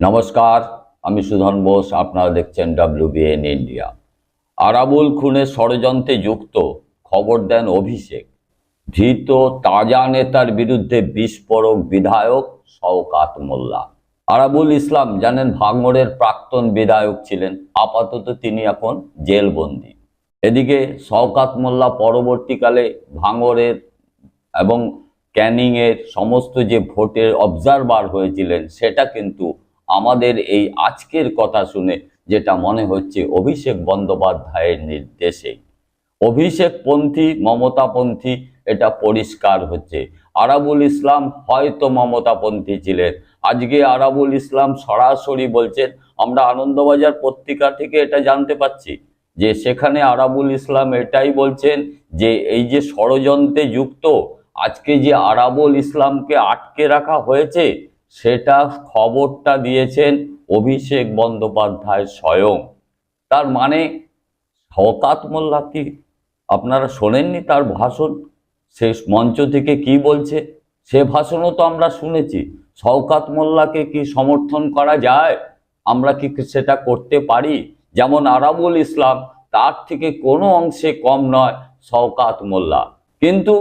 নমস্কার, আমি সুধন বোস, আপনারা দেখছেন ডাব্লিউবিএন ইন্ডিয়া আরাবুল খুনের ষড়যন্ত্রে যুক্ত, খবর দেন অভিষেক। ধৃত, তাজা নেতার বিরুদ্ধে বিস্ফোরক বিধায়ক শওকাত মোল্লা। আরাবুল ইসলাম, জানেন ভাঙড়ের প্রাক্তন বিধায়ক ছিলেন, আপাতত তিনি এখন জেলবন্দি। এদিকে শওকাত মোল্লা পরবর্তীকালে ভাঙড়ের এবং ক্যানিংয়ের সমস্ত যে ভোটের অবজারভার হয়েছিলেন, সেটা কিন্তু আমাদের এই আজকের কথা শুনে যেটা মনে হচ্ছে অভিষেক বন্দ্যোপাধ্যায়ের নির্দেশে। অভিষেকপন্থী, মমতাপন্থী, এটা পরিষ্কার হচ্ছে। আরাবুল ইসলাম হয়তো মমতাপন্থী ছিলেন। আজকে আরাবুল ইসলাম সরাসরি বলছেন, আমরা আনন্দবাজার পত্রিকা থেকে এটা জানতে পাচ্ছি যে সেখানে আরাবুল ইসলাম এটাই বলছেন যে এই যে ষড়যন্ত্রে যুক্ত, আজকে যে আরাবুল ইসলামকে আটকে রাখা হয়েছে সেটা খবরটা দিয়েছেন অভিষেক বন্দ্যোপাধ্যায় স্বয়ং। তার মানে শওকাত মোল্লা কি আপনারা শোনেননি তার ভাষণ? সে মঞ্চ থেকে কি বলছে? সে ভাষণও তো আমরা শুনেছি। শওকাত মোল্লাকে কি সমর্থন করা যায়? আমরা কি সেটা করতে পারি? যেমন আরাবুল ইসলাম, তার থেকে কোনো অংশে কম নয় শওকাত মোল্লা। কিন্তু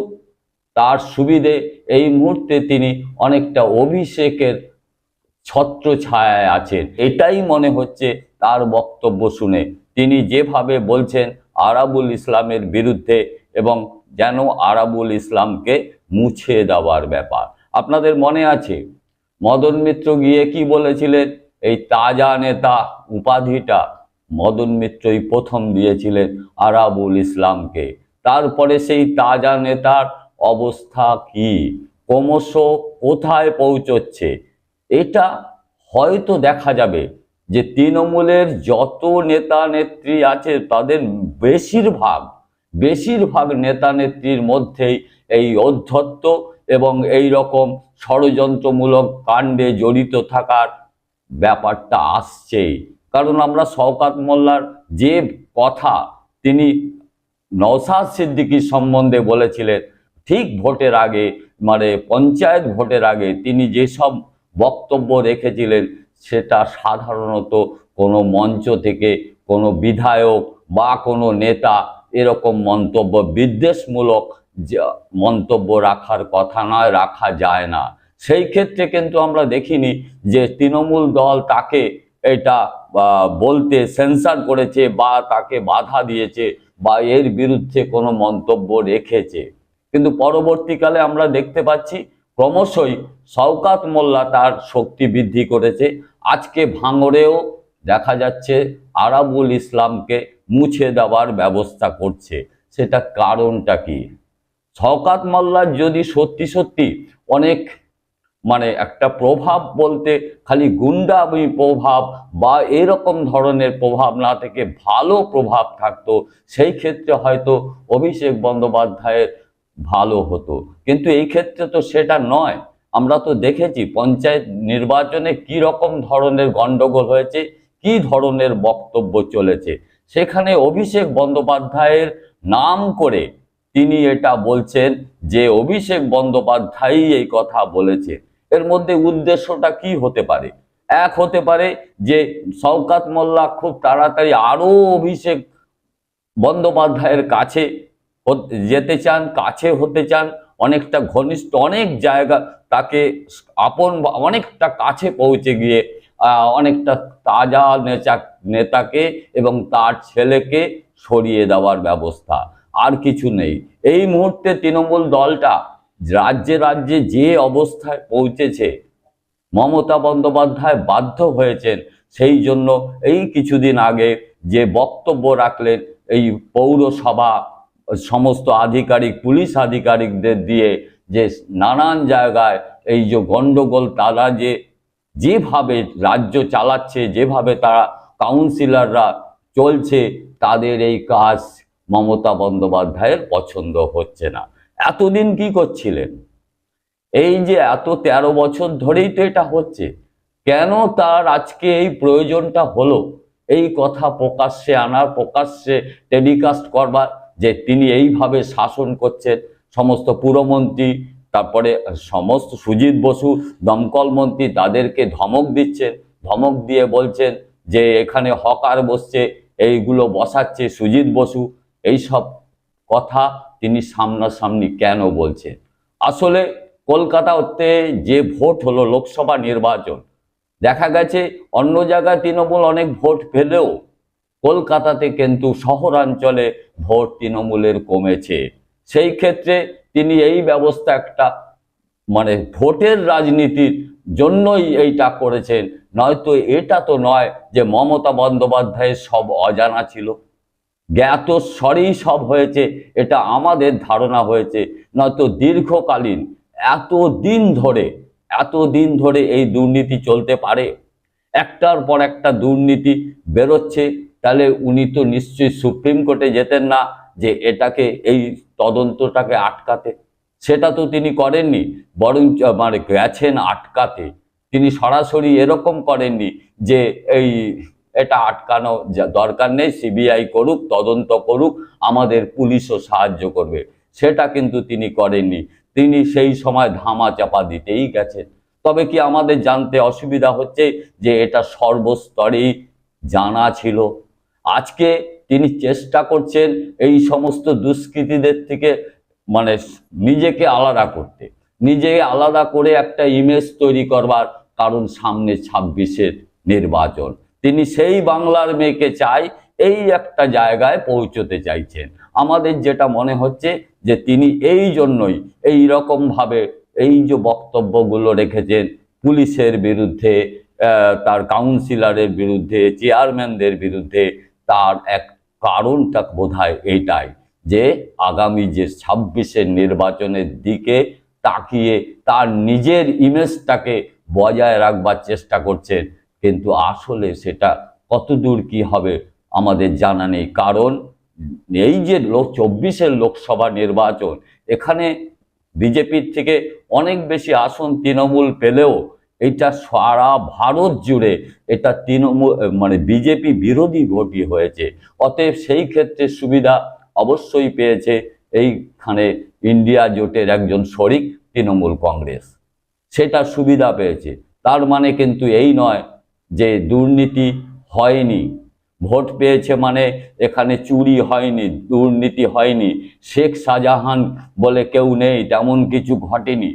তার সুবিধে এই মুহূর্তে তিনি অনেকটা অভিষেকের ছত্র ছায়ায় আছেন। এটাই মনে হচ্ছে তার বক্তব্য শুনে। তিনি যেভাবে বলছেন আরাবুল ইসলামের বিরুদ্ধে এবং যেন আরাবুল ইসলামকে মুছে দেওয়ার ব্যাপার। আপনাদের মনে আছে, মদন মিত্র গিয়ে কি বলেছিলেন? এই তাজা নেতা উপাধিটা মদন মিত্রই প্রথম দিয়েছিলেন আরাবুল ইসলামকে। তারপরে সেই তাজা নেতার অবস্থা কি? ক্রমশ কোথায় পৌঁছচ্ছে? এটা হয়তো দেখা যাবে যে তৃণমূলের যত নেতা নেত্রী আছে তাদের বেশিরভাগ বেশিরভাগ নেতা নেত্রীর মধ্যেই এই অধ্যত্ত এবং এই রকম ষড়যন্ত্রমূলক কাণ্ডে জড়িত থাকার ব্যাপারটা আসছেই কারণ আমরা শওকাত মোল্লার যে কথা তিনি নওসাদ সিদ্দিকীর সম্বন্ধে বলেছিলেন ঠিক ভোটের আগে মানে পঞ্চায়েত ভোটের আগে তিনি যেসব বক্তব্য রেখেছিলেন, সেটা সাধারণত কোনো মঞ্চ থেকে কোনো বিধায়ক বা কোনো নেতা এরকম মন্তব্য, বিদ্বেষমূলক মন্তব্য রাখার কথা নয়, রাখা যায় না। সেই ক্ষেত্রে কিন্তু আমরা দেখিনি যে তৃণমূল দল তাকে এটা বলতে সেন্সার করেছে বা তাকে বাধা দিয়েছে বা এর বিরুদ্ধে কোনো মন্তব্য রেখেছে। কিন্তু পরবর্তীকালে আমরা দেখতে পাচ্ছি ক্রমশই শওকাত মোল্লা তার শক্তি বৃদ্ধি করেছে। আজকে ভাঙড়েও দেখা যাচ্ছে আরাবুল ইসলামকে মুছে দেওয়ার ব্যবস্থা করছে। সেটা কারণটা কি? শওকাত মোল্লার যদি সত্যি সত্যি অনেক মানে একটা প্রভাব বলতে খালি গুন্ডামি প্রভাব বা এরকম ধরনের প্রভাব না থেকে ভালো প্রভাব থাকতো, সেই ক্ষেত্রে হয়তো অভিষেক বন্দ্যোপাধ্যায়ের ভালো হতো। কিন্তু এই ক্ষেত্রে তো সেটা নয়। আমরা তো দেখেছি পঞ্চায়েত নির্বাচনে কি রকম ধরনের গন্ডগোল হয়েছে, কি ধরনের বক্তব্য চলেছে। সেখানে অভিষেক বন্দ্যোপাধ্যায়ের নাম করে তিনি এটা বলছেন যে অভিষেক বন্দ্যোপাধ্যায়ই এই কথা বলেছে। এর মধ্যে উদ্দেশ্যটা কি হতে পারে? এক হতে পারে যে শওকাত মোল্লা খুব তাড়াতাড়ি আরও অভিষেক বন্দ্যোপাধ্যায়ের কাছে যেতে চান, কাছে হতে চান, অনেকটা ঘনিষ্ঠ, অনেক জায়গা তাকে আপন অনেকটা কাছে পৌঁছে গিয়ে অনেকটা তাজা নেতা নেতাকে এবং তার ছেলেকে সরিয়ে দেওয়ার ব্যবস্থা। আর কিছু নেই। এই মুহূর্তে তৃণমূল দলটা রাজ্যে রাজ্যে যে অবস্থায় পৌঁছেছে, মমতা বন্দ্যোপাধ্যায় বাধ্য হয়েছেন সেই জন্য এই কিছুদিন আগে যে বক্তব্য রাখলেন এই পৌরসভা সমস্ত আধিকারিক, পুলিশ আধিকারিকদের দিয়ে যে নানান জায়গায় এই যে গণ্ডগোল তারা যে, যেভাবে রাজ্য চালাচ্ছে, যেভাবে তারা কাউন্সিলররা চলছে, তাদের এই কাজ মমতা বন্দ্যোপাধ্যায়ের পছন্দ হচ্ছে না। এতদিন কি করছিলেন? এই যে এত তেরো বছর ধরেই তো এটা হচ্ছে, কেন তার আজকে এই প্রয়োজনটা হলো? এই কথা প্রকাশ্যে আনার, প্রকাশ্যে টেলিকাস্ট করবার যে তিনি এইভাবে শাসন করছেন, সমস্ত পুরমন্ত্রী, তারপরে সমস্ত সুজিত বসু, দমকল মন্ত্রী তাদেরকে ধমক দিচ্ছেন। ধমক দিয়ে বলছেন যে এখানে হকার বসছে, এইগুলো বসাচ্ছে সুজিত বসু। এইসব কথা তিনি সামনাসামনি কেন বলছেন? আসলে কলকাতাতে যে ভোট হলো লোকসভা নির্বাচন, দেখা গেছে অন্য জায়গায় তৃণমূল অনেক ভোট পেলেও কলকাতাতে কিন্তু শহরাঞ্চলে ভোট তৃণমূলের কমেছে। সেই ক্ষেত্রে তিনি এই ব্যবস্থা একটা মানে ভোটের রাজনীতির জন্যই এইটা করেছেন। নয়তো এটা তো নয় যে মমতা বন্দ্যোপাধ্যায়ের সব অজানা ছিল। জ্ঞাত স্বরেই সব হয়েছে, এটা আমাদের ধারণা হয়েছে। নয়তো দীর্ঘকালীন এত দিন ধরে এত দিন ধরে এই দুর্নীতি চলতে পারে। একটার পর একটা দুর্নীতি বেরোচ্ছে। তাহলে উনি তো নিশ্চয়ই সুপ্রিম কোর্টে যেতেন না যে এটাকে, এই তদন্তটাকে আটকাতে। সেটা তো তিনি করেননি বরং মানে গেছেন আটকাতে। তিনি সরাসরি এরকম করেননি যে এই, এটা আটকানো দরকার নেই, সিবিআই করুক, তদন্ত করুক, আমাদের পুলিশও সাহায্য করবে। সেটা কিন্তু তিনি করেননি। তিনি সেই সময় ধামা চাপা দিতেই গেছেন। তবে কি আমাদের জানতে অসুবিধা হচ্ছে যে এটা সর্বস্তরেই জানা ছিল? আজকে তিনি চেষ্টা করছেন এই সমস্ত দুষ্কৃতীদের থেকে মানে নিজেকে আলাদা করতে। নিজে আলাদা করে একটা ইমেজ তৈরি করবার কারণ সামনে ছাব্বিশের নির্বাচন। তিনি সেই বাংলার মেয়েকে চাই, এই একটা জায়গায় পৌঁছতে চাইছেন। আমাদের যেটা মনে হচ্ছে যে তিনি এই জন্যই এই রকমভাবে এই যে বক্তব্যগুলো রেখেছেন পুলিশের বিরুদ্ধে তার কাউন্সিলরের বিরুদ্ধে চেয়ারম্যানদের বিরুদ্ধে তার এক কারণটা বোধহয় এটাই যে আগামী যে ছাব্বিশের নির্বাচনের দিকে তাকিয়ে তার নিজের ইমেজটাকে বজায় রাখবার চেষ্টা করছেন। কিন্তু আসলে সেটা কতদূর কি হবে আমাদের জানা নেই। কারণ এই যে লোক চব্বিশের লোকসভা নির্বাচন, এখানে বিজেপির থেকে অনেক বেশি আসন তৃণমূল পেলেও এটা সারা ভারত জুড়ে এটা তৃণমূল মানে বিজেপি বিরোধী ভোটই হয়েছে। অতএব সেই ক্ষেত্রে সুবিধা অবশ্যই পেয়েছে এইখানে ইন্ডিয়া জোটের একজন শরিক তৃণমূল কংগ্রেস। সেটা সুবিধা পেয়েছে। তার মানে কিন্তু এই নয় যে দুর্নীতি হয়নি। ভোট পেয়েছে মানে এখানে চুরি হয়নি, দুর্নীতি হয়নি। শেখ শাহজাহান বলে কেউ নেই, তেমন কিছু ঘটেনি।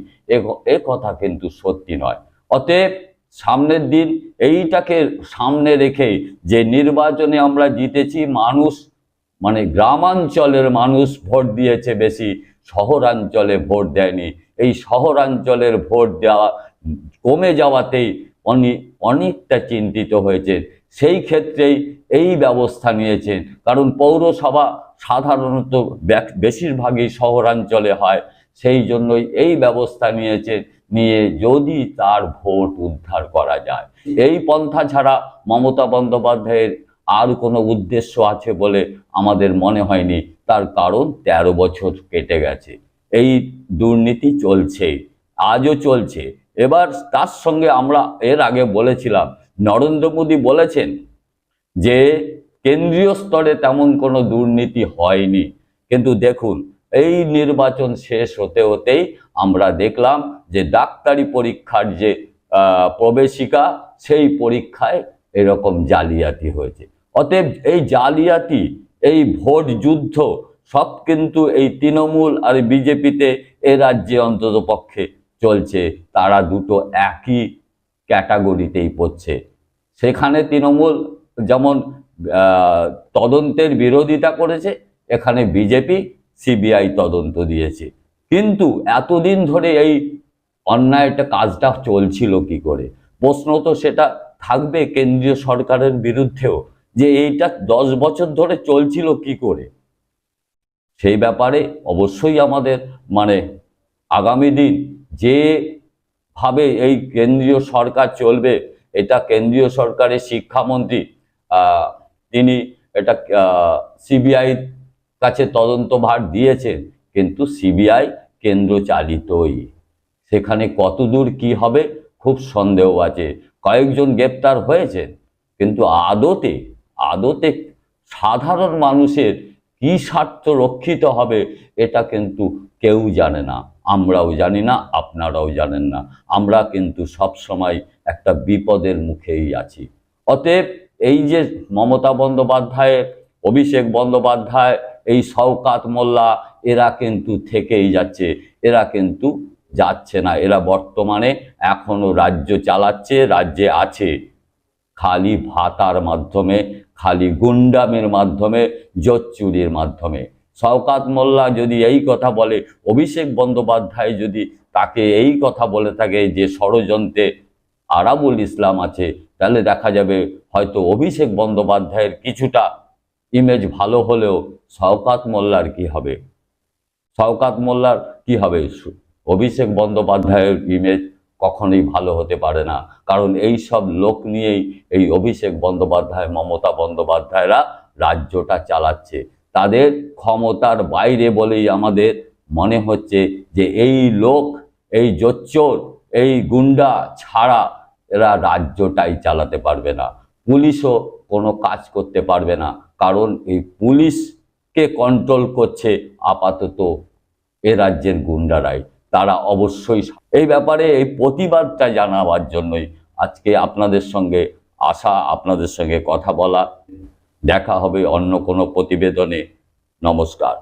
এ কথা কিন্তু সত্যি নয়। অতএব সামনের দিন এইটাকে সামনে রেখে যে নির্বাচনে আমরা জিতেছি, মানুষ মানে গ্রামাঞ্চলের মানুষ ভোট দিয়েছে বেশি, শহরাঞ্চলে ভোট দেয়নি। এই শহরাঞ্চলের ভোট দেওয়া, কমে যাওয়াতেই অনেক অনেকটা চিন্তিত হয়েছে। সেই ক্ষেত্রেই এই ব্যবস্থা নিয়েছেন। কারণ পৌরসভা সাধারণত বেশিরভাগই শহরাঞ্চলে হয়। সেই জন্যই এই ব্যবস্থা নিয়েছেন। নিয়ে যদি তার ভোট উদ্ধার করা যায়। এই পন্থা ছাড়া মমতা বন্দ্যোপাধ্যায়ের আর কোনো উদ্দেশ্য আছে বলে আমাদের মনে হয়নি। তার কারণ তেরো বছর কেটে গেছে। এই দুর্নীতি চলছে, আজও চলছে। এবার তার সঙ্গে আমরা এর আগে বলেছিলাম, নরেন্দ্র মোদী বলেছেন যে কেন্দ্রীয় স্তরে তেমন কোনো দুর্নীতি হয়নি। কিন্তু দেখুন এই নির্বাচন শেষ হতে হতেই আমরা দেখলাম যে ডাক্তারি পরীক্ষার যে প্রবেশিকা, সেই পরীক্ষায় এরকম জালিয়াতি হয়েছে। অতএব এই জালিয়াতি, এই ভোট যুদ্ধ সব কিন্তু এই তৃণমূল আর বিজেপিতে এ রাজ্যে অন্তত পক্ষে চলছে। তারা দুটো একই ক্যাটাগরিতেই পড়ছে। সেখানে তৃণমূল যেমন তদন্তের বিরোধিতা করেছে, এখানে বিজেপি সিবিআই তদন্ত দিয়েছে। কিন্তু এতদিন ধরে এই অন্যায়টা কাজটা চলছিল কি করে? প্রশ্ন তো সেটা থাকবে কেন্দ্রীয় সরকারের বিরুদ্ধেও যে এইটা দশ বছর ধরে চলছিল কি করে? সেই ব্যাপারে অবশ্যই আমাদের মানে আগামী দিন যে ভাবে এই কেন্দ্রীয় সরকার চলবে, এটা কেন্দ্রীয় সরকারের শিক্ষামন্ত্রী তিনি এটা সিবিআই কাছে তদন্তভার দিয়েছেন, কিন্তু সিবিআই কেন্দ্র চালিতই সেখানে কতদূর কি হবে খুব সন্দেহ আছে। কয়েকজন গ্রেপ্তার হয়েছেন, কিন্তু আদতে আদতে সাধারণ মানুষের কি স্বার্থ রক্ষিত হবে এটা কিন্তু কেউ জানে না। আমরাও জানি না, আপনারাও জানেন না। আমরা কিন্তু সব সময় একটা বিপদের মুখেই আছি। অতএব এই যে মমতা বন্দ্যোপাধ্যায় অভিষেক বন্দ্যোপাধ্যায় এই শওকাত মোল্লা, এরা কিন্তু থেকেই যাচ্ছে, এরা কিন্তু যাচ্ছে না। এরা বর্তমানে এখনও রাজ্য চালাচ্ছে, রাজ্যে আছে। খালি ভাতার মাধ্যমে, খালি গুন্ডামের মাধ্যমে, জোচ্চুরির মাধ্যমে। শওকাত মোল্লা যদি এই কথা বলে, অভিষেক বন্দ্যোপাধ্যায় যদি তাকে এই কথা বলে থাকে যে ষড়যন্ত্রে আরাবুল ইসলাম আছে, তাহলে দেখা যাবে হয়তো অভিষেক বন্দ্যোপাধ্যায়ের কিছুটা ইমেজ ভালো হলেও শওকাত মোল্লার কি হবে? শওকাত মোল্লার কি হবে? অভিষেক বন্দ্যোপাধ্যায়ের ইমেজ কখনোই ভালো হতে পারে না। কারণ এই সব লোক নিয়েই এই অভিষেক বন্দ্যোপাধ্যায়, মমতা বন্দ্যোপাধ্যায়রা রাজ্যটা চালাচ্ছে। তাদের ক্ষমতার বাইরে বলেই আমাদের মনে হচ্ছে যে এই লোক, এই জোচ্চোর, এই গুন্ডা ছাড়া এরা রাজ্যটাই চালাতে পারবে না। পুলিশও কোনো কাজ করতে পারবে না। কারণ এই পুলিশকে কন্ট্রোল করছে আপাতত এ রাজ্যের গুন্ডারাই। তারা অবশ্যই এই ব্যাপারে এই প্রতিবাদটা জানাবার জন্যই আজকে আপনাদের সঙ্গে আসা, আপনাদের সঙ্গে কথা বলা। দেখা হবে অন্য কোনো প্রতিবেদনে। নমস্কার।